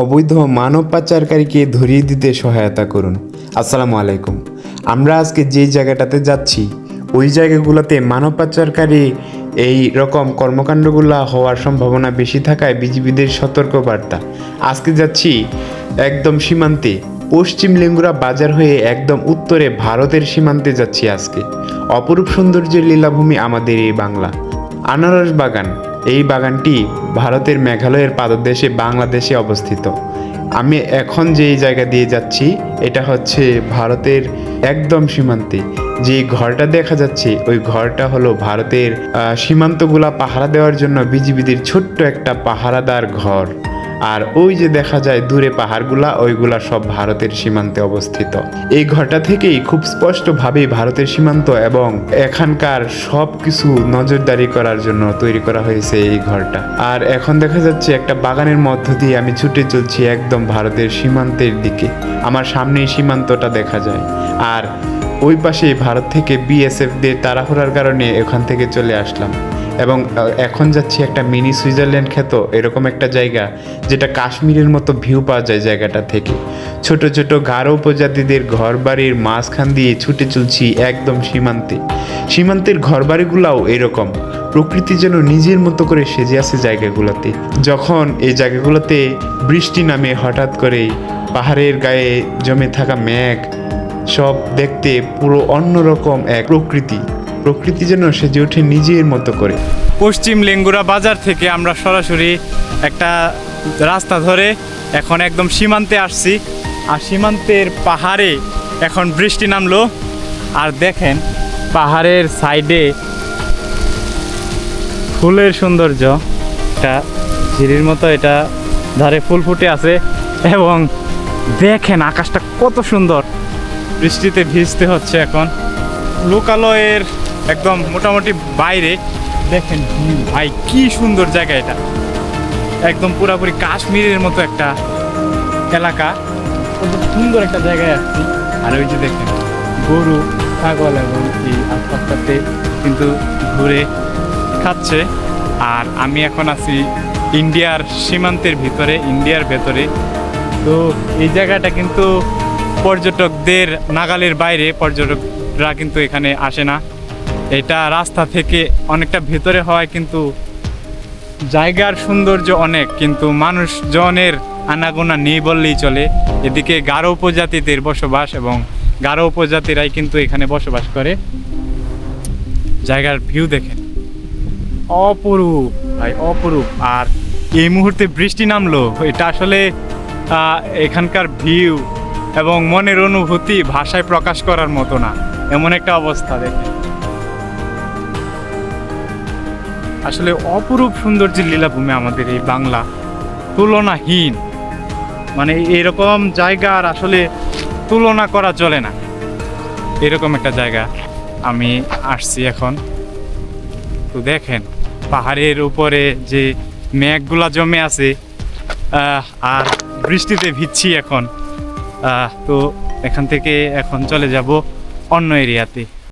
অবৈধ মানব পাচারকারীকে ধরিয়ে দিতে সহায়তা করুন। আসসালামু আলাইকুম। আমরা আজকে যে জায়গাটাতে যাচ্ছি, ওই জায়গাগুলোতে মানব পাচারকারী এই রকম কর্মকাণ্ডগুলো হওয়ার সম্ভাবনা বেশি থাকায় বিজিবিদের সতর্কবার্তা। আজকে যাচ্ছি একদম সীমান্তে, পশ্চিম লেঙ্গুরা বাজার হয়ে একদম উত্তরে ভারতের সীমান্তে যাচ্ছি আজকে। অপরূপ সৌন্দর্যের লীলাভূমি আমাদের এই বাংলা। আনারস বাগান। এই বাগানটি ভারতের মেঘালয়ের পাদদেশে বাংলাদেশে অবস্থিত। আমি এখন যেই জায়গা দিয়ে যাচ্ছি, এটা হচ্ছে ভারতের একদম সীমান্তে। যে ঘরটা দেখা যাচ্ছে, ওই ঘরটা হলো ভারতের সীমান্তগুলা পাহারা দেওয়ার জন্য বিজিবিদের ছোট্ট একটা পাহারাদার ঘর। আর ওই যে দেখা যায় দূরে পাহাড়গুলা, ওইগুলা সব ভারতের সীমান্তে অবস্থিত। এই ঘরটা থেকেই খুব স্পষ্টভাবে ভারতের সীমান্ত এবং এখানকার সব কিছু নজরদারি করার জন্য তৈরি করা হয়েছে এই ঘরটা। আর এখন দেখা যাচ্ছে একটা বাগানের মধ্য দিয়ে আমি ছুটে চলছি একদম ভারতের সীমান্তের দিকে। আমার সামনেই সীমান্তটা দেখা যায়। আর ওই পাশে ভারত থেকে বিএসএফদের তাড়াহুড়ার কারণে এখান থেকে চলে আসলাম। এবং এখন যাচ্ছি একটা মিনি সুইজারল্যান্ড খ্যাত, এরকম একটা জায়গা যেটা কাশ্মীরের মতো ভিউ পাওয়া যায় জায়গাটা থেকে। ছোট ছোট গারো উপজাতিদের ঘরবাড়ির মাঝখান দিয়ে ছুটে চলছি একদম সীমান্তে। সীমান্তের ঘরবাড়িগুলাও এরকম, প্রকৃতি যেন নিজের মতো করে সেজে আছে জায়গাগুলোতে। যখন এই জায়গাগুলোতে বৃষ্টি নামে হঠাৎ করে পাহাড়ের গায়ে জমে থাকা মেঘ, সব দেখতে পুরো অন্যরকম এক প্রকৃতি। প্রকৃতি যেন সেজে ওঠে নিজের মতো করে। পশ্চিম লেঙ্গুরা বাজার থেকে আমরা সরাসরি একটা রাস্তা ধরে এখন একদম সীমান্তে আসছি। আর সীমান্তের পাহাড়ে এখন বৃষ্টি নামলো। আর দেখেন, পাহাড়ের সাইডে ফুলের সৌন্দর্য। এটা ঝিরির মতো, এটা ধারে ফুল ফুটে আছে। এবং দেখেন আকাশটা কত সুন্দর। বৃষ্টিতে ভিজতে হচ্ছে এখন। লোকালয়ের একদম মোটামুটি বাইরে। দেখেন ভাই, কি সুন্দর জায়গা এটা। একদম পুরাপুরি কাশ্মীরের মতো একটা এলাকা। সুন্দর একটা জায়গায় আসছি আর ওই যে দেখেন, গরু, ছাগল এবং এই আশপাশটাতে কিন্তু ঘুরে খাচ্ছে। আর আমি এখন আছি ইন্ডিয়ার সীমান্তের ভিতরে, ইন্ডিয়ার ভেতরে। তো এই জায়গাটা কিন্তু পর্যটকদের নাগালের বাইরে, পর্যটকরা কিন্তু এখানে আসে না। এটা রাস্তা থেকে অনেকটা ভেতরে হওয়ায় কিন্তু জায়গার সৌন্দর্য অনেক, কিন্তু মানুষজনের আনাগোনা নেই বললেই চলে। এদিকে গারো উপজাতিদের বসবাস এবং গারো উপজাতিরাই কিন্তু এখানে বসবাস করে। জায়গার ভিউ দেখেন। অপরূপ, ভাই, অপরূপ। আর এই মুহূর্তে বৃষ্টি নামলো। এটা আসলে এখানকার ভিউ এবং মনের অনুভূতি ভাষায় প্রকাশ করার মতো না। এমন একটা অবস্থা দেখেন। আসলে অপরূপ সৌন্দর্যের লীলাভূমি আমাদের এই বাংলা, তুলনাহীন। মানে এরকম জায়গা আর আসলে তুলনা করা চলে না। এরকম একটা জায়গা আমি আসছি এখন। তো দেখেন, পাহাড়ের উপরে যে মেঘগুলা জমে আছে আর বৃষ্টিতে ভিজছি এখন। তো এখান থেকে এখন চলে যাব অন্য এরিয়াতে।